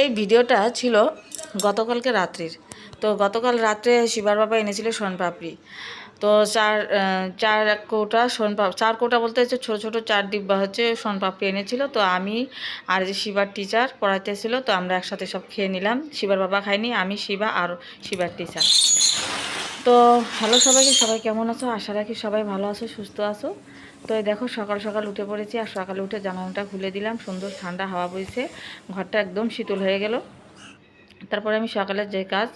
এই ভিডিওটা ছিল গতকালকে রাত্রির। তো গতকাল রাত্রে শিবার বাবা এনেছিল সোনপাপড়ি তো চার চার কৌটা সোনপাপ চার কৌটা বলতে হচ্ছে ছোটো ছোটো চার ডিব্বা হচ্ছে সোনপাপড়ি এনেছিল। তো আমি আর যে শিবার টিচার পড়াইতেছিল তো আমরা একসাথে সব খেয়ে নিলাম। শিবার বাবা খাইনি আমি, শিবা আর শিবার টিচার তো হ্যালো সবাইকে, সবাই কেমন আছো? আশা রাখি সবাই ভালো আছো, সুস্থ আছো। তো দেখো, সকাল সকাল উঠে পড়েছি আর সকালে উঠে জানালাটা খুলে দিলাম। সুন্দর ঠান্ডা হাওয়া বইছে। ঘরটা একদম শীতল হয়ে গেল। তারপরে আমি সকালের যে কাজ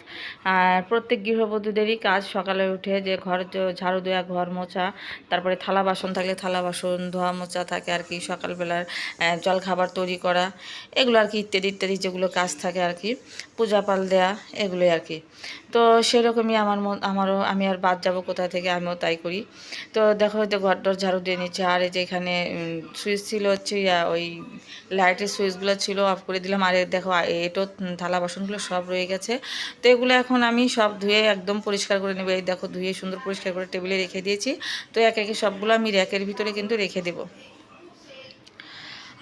প্রত্যেক গৃহবধূদেরই কাজ সকালে উঠে যে ঘর ঝাড়ু দেওয়া ঘর মোছা, তারপরে থালা বাসন থাকলে থালা বাসন, ধোয়া মোছা থাকে আর কি, সকালবেলার জল খাবার তৈরি করা, এগুলো আর কি ইত্যাদি ইত্যাদি যেগুলো কাজ থাকে আর কি পূজা পাল দেয়া, এগুলোই আর কি। তো সেরকমই আমার আমারও, আমি আর বাদ যাব কোথা থেকে, আমিও তাই করি। তো দেখো হয়তো ঘর টর ঝাড়ু দিয়ে নিচ্ছে, আর এই যে এখানে সুইচ ছিল হচ্ছে ওই লাইটের সুইচগুলো ছিল অফ করে দিলাম, আর দেখো এটো থালা বাসনগুলো সব রয়ে গেছে। তো এগুলো এখন আমি সব ধুয়ে একদম পরিষ্কার করে নেব। এই দেখো, ধুয়ে সুন্দর পরিষ্কার করে টেবিলে রেখে দিয়েছি। তো এক একে সবগুলো আমি র্যাকের ভিতরে কিন্তু রেখে দেবো।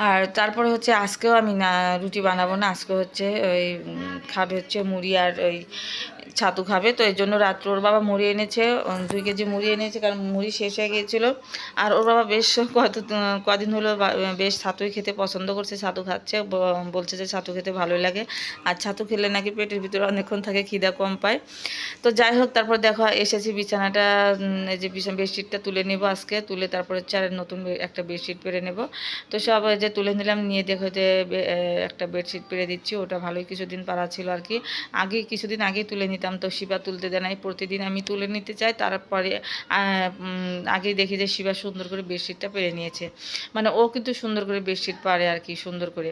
আর তারপরে হচ্ছে আজকেও আমি না, রুটি বানাবো না। আজকে হচ্ছে ওই খাবে হচ্ছে মুড়ি আর ওই ছাতু খাবে, তো এই জন্য রাত্রে ওর বাবা মুড়ি এনেছে দুই কেজি মুড়ি এনেছে, কারণ মুড়ি শেষ হয়ে গিয়েছিল। আর ওর বাবা বেশ কত কদিন হলো বেশ ছাতুই খেতে পছন্দ করছে, ছাতু খাচ্ছে বলছে যে ছাতু খেতে ভালোই লাগে। আর ছাতু খেলে নাকি পেটের ভিতরে অনেকক্ষণ থাকে, খিদা কম পায়। তো যাই হোক, তারপর দেখো, এসেছি বিছানাটা যে বিছানা বেডশিটটা তুলে নেব আজকে, তুলে তারপরে আর নতুন একটা বেডশিট পেরে নেব। তো সব যে তুলে নিলাম, নিয়ে দেখো যে একটা বেডশিট পেরে দিচ্ছি, ওটা ভালোই কিছুদিন পারা ছিল আর কি। আগে, কিছুদিন আগেই তুলে নিতাম তো শিবা তুলতে দেয় নাই। প্রতিদিন আমি তুলে নিতে চাই, তারপরে আগেই দেখি যে শিবা সুন্দর করে বেডশিটটা পেরে নিয়েছে। মানে ও কিন্তু সুন্দর করে বেডশিট পারে আর কি, সুন্দর করে।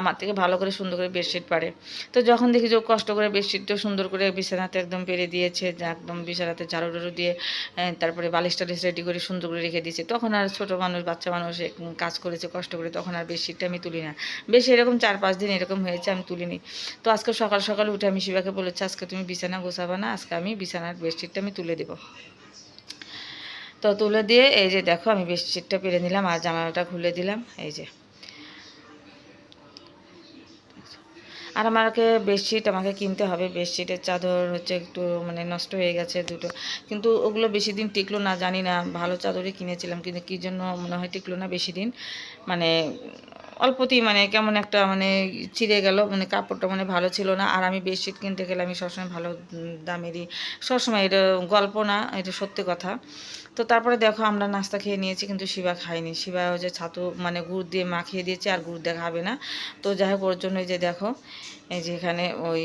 আমার থেকে ভালো করে সুন্দর করে বেডশিট পারে। তো যখন দেখি যে ও কষ্ট করে বেডশিটটা সুন্দর করে বিছানাতে একদম পেরে দিয়েছে একদম বিছানাতে ঝাড়ু টাড়ু দিয়ে তারপরে বালিশ টালিশ রেডি করে সুন্দর করে রেখে দিয়েছে। তখন আর ছোটো মানুষ, বাচ্চা মানুষ কাজ করেছে, কষ্ট করে তখন আর বেডশিটটা আমি তুলি না। বেশ এরকম চার পাঁচ দিন এরকম হয়েছে, আমি তুলিনি। তো আজকে সকাল সকাল উঠে আমি শিবাকে বলেছি, আজকে তুমি গোছাবা না, আজকে আমি বিছানার বেডশিটটা আমি তুলে দেবো। তো তুলে দিয়ে এই যে দেখো, আমি বেডশিটটা পেরে নিলাম আর জামাটা খুলে দিলাম, এই যে। আর আমাকে বেডশিট আমাকে কিনতে হবে বেডশিটের চাদর হচ্ছে একটু মানে নষ্ট হয়ে গেছে দুটো। কিন্তু ওগুলো বেশি দিন টিকলো না, জানি না, ভালো চাদরই কিনেছিলাম, কিন্তু কী জন্য মনে হয় টিকলো না বেশি দিন? মানে অল্পতেই মানে কেমন একটা মানে ছিঁড়ে গেল মানে কাপড়টা মানে ভালো ছিল না। আর আমি বেডশিট কিনতে গেলে আমি সবসময় ভালো দামেরই, সবসময় এটা গল্প না, এটা সত্যি কথা। তো তারপরে দেখো আমরা নাস্তা খেয়ে নিয়েছি, কিন্তু শিবা খায়নি। শিবা হচ্ছে ছাতু মানে গুড় দিয়ে মাখিয়ে দিয়েছে, আর গুড় দিয়ে খাবে না। তো যাই হোক ওর জন্য যে দেখো, এই যে এখানে ওই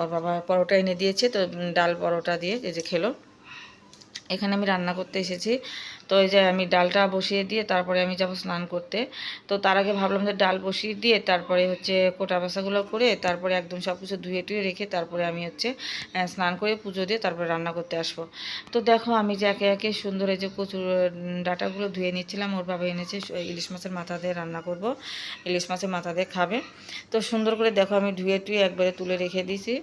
ওর বাবা পরোটা এনে দিয়েছে, তো ডাল পরোটা দিয়ে এই যে খেলো। এখানে আমি রান্না করতে এসেছি। তো এই যে আমি ডালটা বসিয়ে দিয়ে তারপরে আমি যাব স্নান করতে। তো তার আগে ভাবলাম যে ডাল বসিয়ে দিয়ে তারপরে হচ্ছে কোটা বাসাগুলো করে তারপরে একদম সব কিছু ধুয়ে টুয়ে রেখে তারপরে আমি হচ্ছে স্নান করে পুজো দিয়ে তারপরে রান্না করতে আসব। তো দেখো আমি যে একে একে সুন্দর এই যে কচুর ডাঁটাগুলো ধুয়ে নিচ্ছিলাম, ওর বাবা এনেছে ইলিশ মাছের মাথা দিয়ে রান্না করব। ইলিশ মাছের মাথা দিয়ে খাবে। তো সুন্দর করে দেখো আমি ধুয়ে টুয়ে একবারে তুলে রেখে দিয়েছি।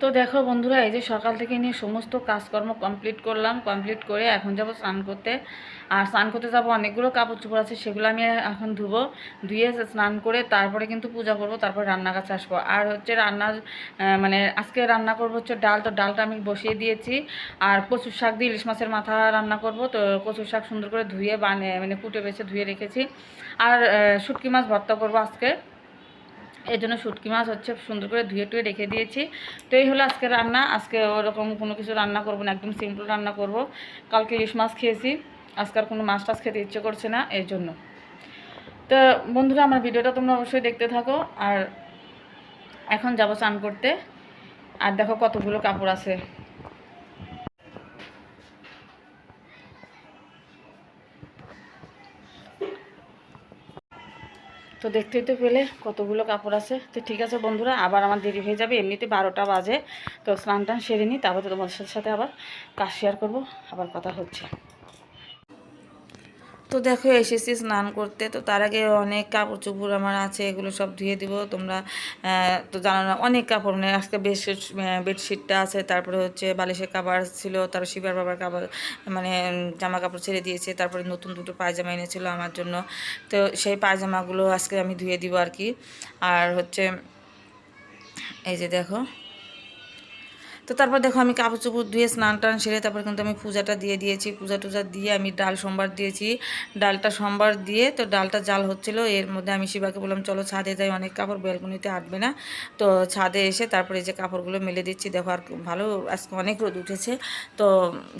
তো দেখো বন্ধুরা, এই যে সকাল থেকে নিয়ে সমস্ত কাজকর্ম কমপ্লিট করলাম কমপ্লিট করে এখন যাব স্নান করতে। আর স্নান করতে যাব অনেকগুলো কাপড় চোপড় আছে, সেগুলো আমি এখন ধুবো, ধুয়ে স্নান করে তারপরে কিন্তু পূজা করব, তারপরে রান্না কাছে আসব। আর হচ্ছে রান্নার মানে আজকে রান্না করব হচ্ছে ডাল, তো ডালটা আমি বসিয়ে দিয়েছি। আর কচুর শাক দিয়ে ইলিশ মাছের মাথা রান্না করব, তো কচুর শাক সুন্দর করে ধুয়ে বানিয়ে মানে কুটে বেছে ধুয়ে রেখেছি। আর শুটকি মাছ ভর্তা করব আজকে। এই জন্য শুটকি মাছ হচ্ছে, সুন্দর করে ধুয়ে টুয়ে রেখে দিয়েছি। তো এই হলো আজকে রান্না। আজকে ওরকম কোনো কিছু রান্না করব না, একদম সিম্পল রান্না করব। কালকে ইলিশ মাছ খেয়েছি, আজকে আর কোনো মাছ টাছ খেতে ইচ্ছে করছে না এর জন্য। তো বন্ধুরা, আমার ভিডিওটা তোমরা অবশ্যই দেখতে থাকো। আর এখন যাব চান করতে। আর দেখো কতগুলো কাপড় আছে। তো দেখতেই তো পেলে কতগুলো কাপড় আছে। তো ঠিক আছে বন্ধুরা, আবার আমার দেরি হয়ে যাবে, এমনিতে বারোটা বাজে। তো স্নান টান সেরে নিই, তারপর তোমাদের সাথে আবার কাজ শেয়ার করব, আবার কথা হচ্ছে। তো দেখো এসেছি স্নান করতে, তো তার আগে অনেক কাপড় চোপড় আমার আছে, এগুলো সব ধুয়ে দিব। তোমরা তো জানো না, অনেক কাপড় মানে আজকে বেশ বেডশিটটা আছে, তারপরে হচ্ছে বালিশের কাবার ছিল, তার শিবার বাবার কাবার মানে জামা কাপড় ছেড়ে দিয়েছে, তারপরে নতুন দুটো পায়জামা এনেছিল আমার জন্য। তো সেই পায়জামাগুলো আজকে আমি ধুয়ে দিব আর কি। আর হচ্ছে, এই যে দেখো তো তারপর দেখো আমি কাপড় চোপড় ধুয়ে স্নান টান সেরে তারপর কিন্তু আমি পূজাটা দিয়ে দিয়েছি। পূজা টুজা দিয়ে আমি ডাল সোমবার দিয়েছি। ডালটা সোমবার দিয়ে তো ডালটা জাল হচ্ছিল, এর মধ্যে আমি শিবাকে বললাম, চলো ছাদে যাই, অনেক কাপড় ব্যালকনিতে আটবে না। তো ছাদে এসে তারপরে যে কাপড়গুলো মেলে দিচ্ছি, দেখো আর ভালো, আজকে অনেক রোদ উঠেছে, তো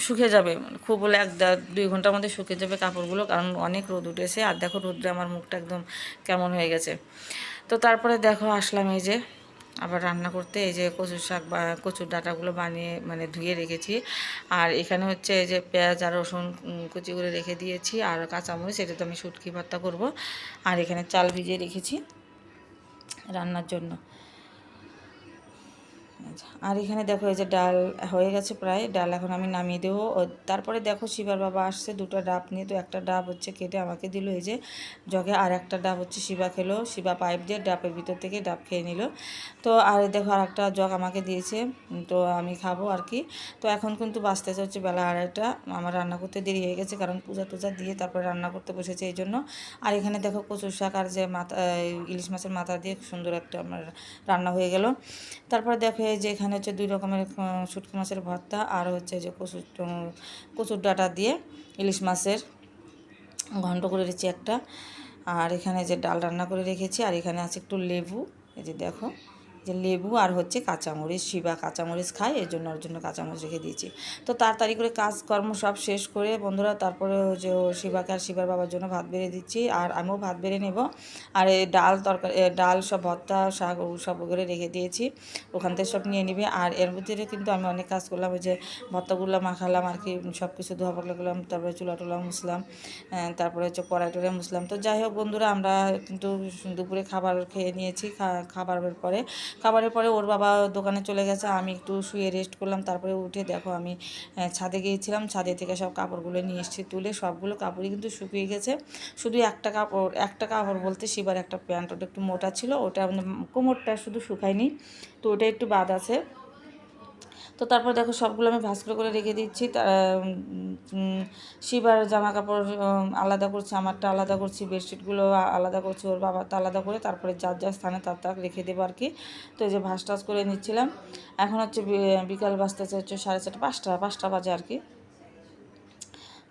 শুকে যাবে। খুব বলে এক দুই ঘণ্টার মধ্যে শুকে যাবে কাপড়গুলো, কারণ অনেক রোদ উঠেছে। আর দেখো রোদ্রে আমার মুখটা একদম কেমন হয়ে গেছে। তো তারপরে দেখো আসলাম এই যে আবার রান্না করতে এই যে কচুর শাক বা কচুর ডাটাগুলো বানিয়ে মানে ধুয়ে রেখেছি। আর এখানে হচ্ছে এই যে পেঁয়াজ আর রসুন কুচি করে রেখে দিয়েছি, আর কাঁচামরিচ এটা তো আমি শুটকি ভর্তা করব। আর এখানে চাল ভিজিয়ে রেখেছি রান্নার জন্য। আর এখানে দেখো, এই যে ডাল হয়ে গেছে প্রায়। ডাল এখন আমি নামিয়ে দেবো। তারপরে দেখো, শিবার বাবা আসছে, দুটো ডাব নিয়ে। তো একটা ডাব হচ্ছে কেটে আমাকে দিল, এই যে জগে, আর একটা ডাব হচ্ছে শিবা খেলো। শিবা পাইপ দিয়ে ডাবের ভিতর থেকে ডাব খেয়ে নিল। তো আর দেখো আর একটা জগ আমাকে দিয়েছে। তো আমি খাব আর কি। তো এখন কিন্তু বাঁচতেছে হচ্ছে বেলা আড়াইটা। আমার রান্না করতে দেরি হয়ে গেছে, কারণ পূজা টুজা দিয়ে তারপরে রান্না করতে বসেছে এই জন্য। আর এখানে দেখো, কচুর শাক আর যে মাথা ইলিশ মাছের মাথা দিয়ে সুন্দর একটা আমার রান্না হয়ে গেল। তারপরে দেখো যে এখানে হচ্ছে দুই রকমের শুটকি মাছের ভর্তা আর হচ্ছে যে কচুর কচুর ডাটা দিয়ে ইলিশ মাছের ঘন্ট করে রেখেছি একটা। আর এখানে যে ডাল রান্না করে রেখেছি, আর এখানে আছে একটু লেবু। এই যে দেখো। যে লেবু আর হচ্ছে কাঁচামরিচ, শিবা কাঁচামরিচ খায়, এর জন্য ওর জন্য কাঁচামরিচ রেখে দিয়েছি। তো তাড়াতাড়ি করে কাজকর্ম সব শেষ করে বন্ধুরা, তারপরে যে শিবাকে আর শিবার বাবার জন্য ভাত বেড়ে দিচ্ছি, আর আমিও ভাত বেড়ে নেব। আর ডাল তরকারি ডাল সব ভর্তা, শাক ও সব করে রেখে দিয়েছি, ওখান থেকে সব নিয়ে নিবে। আর এর ভিতরে কিন্তু আমি অনেক কাজ করলাম, ওই যে ভর্তাগুলো মাখালাম আর কি সব কিছু ধোয়া পাকলা করলাম, তারপরে চুলা টুলা মুছলাম তারপরে হচ্ছে কড়াই টড়াই মুছলাম। তো যাই হোক বন্ধুরা, আমরা কিন্তু দুপুরে খাবার খেয়ে নিয়েছি খাবারের পরে। খাবারের পরে ওর বাবা দোকানে চলে গেছে, আমি একটু শুয়ে রেস্ট করলাম, তারপরে উঠে দেখো আমি ছাদে গিয়েছিলাম, ছাদে থেকে সব কাপড়গুলো নিয়ে এসেছি, তুলে সবগুলো কাপড়ই কিন্তু শুকিয়ে গেছে। শুধু একটা কাপড় একটা কাপড় বলতে শিবার একটা প্যান্ট, ওটা একটু মোটা ছিল, ওটা মানে কোমরটা শুধু শুকায়নি, তো ওটা একটু বাদ আছে। তো তারপর দেখো সবগুলো আমি ভাঁজ করে রেখে দিচ্ছি। শিবার জামা কাপড় আলাদা করছি, আমারটা আলাদা করছি, বেডশিটগুলো আলাদা করছি, ওর বাবারটা আলাদা করে তারপরে যার যার স্থানে তার তার রেখে দেবো আর কি। তো এই যে ভাঁজ টাজ করে নিচ্ছিলাম। এখন হচ্ছে বিকাল বাজতেছে হচ্ছে সাড়ে চারটা, পাঁচটা পাঁচটা বাজে আর কি।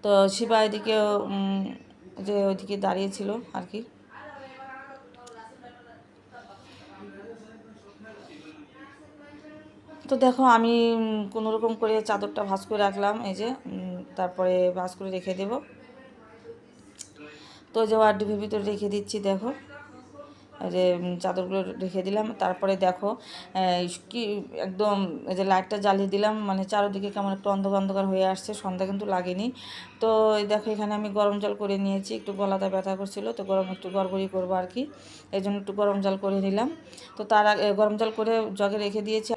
তো শিবা এদিকে যে ওইদিকে দাঁড়িয়েছিল আর কি। তো দেখো আমি কোনো রকম করে চাদরটা ভাঁজ করে রাখলাম, এই যে তারপরে ভাঁজ করে রেখে দেব। তো যে ওয়ার্ডিপের ভিতরে রেখে দিচ্ছি, দেখো। যে চাদরগুলো রেখে দিলাম, তারপরে দেখো কি, একদম যে লাইটটা জ্বালিয়ে দিলাম মানে চারোদিকে কেমন একটু অন্ধকার অন্ধকার হয়ে আসছে, সন্ধ্যা কিন্তু লাগেনি। তো দেখো, এখানে আমি গরম জল করে নিয়েছি, একটু গলাটা ব্যথা করছিল, তো গরম, একটু গড়গড়ি করব আর কি। এই জন্য একটু গরম জল করে নিলাম। তো তার গরম জল করে জগে রেখে দিয়েছি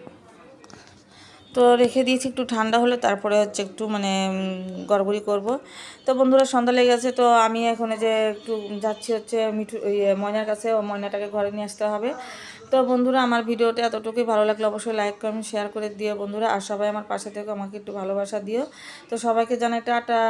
তো রেখে দিয়েছি, একটু ঠান্ডা হলে তারপরে হচ্ছে একটু মানে গড়গড়ি করব। তো বন্ধুরা সন্ধ্যা লেগে গেছে, তো আমি এখন যে একটু যাচ্ছি হচ্ছে মিঠু ইয়ে ময়নার কাছে, ও ময়নাটাকে ঘরে নিয়ে আসতে হবে। তো বন্ধুরা আমার ভিডিওটা এতটুকুই, ভালো লাগল অবশ্যই লাইক, কমেন্ট, শেয়ার করে দিও বন্ধুরা। আর সবাই আমার পাশে থেকে, আমাকে একটু ভালোবাসা দিও। তো সবাইকে জানাই টাটা।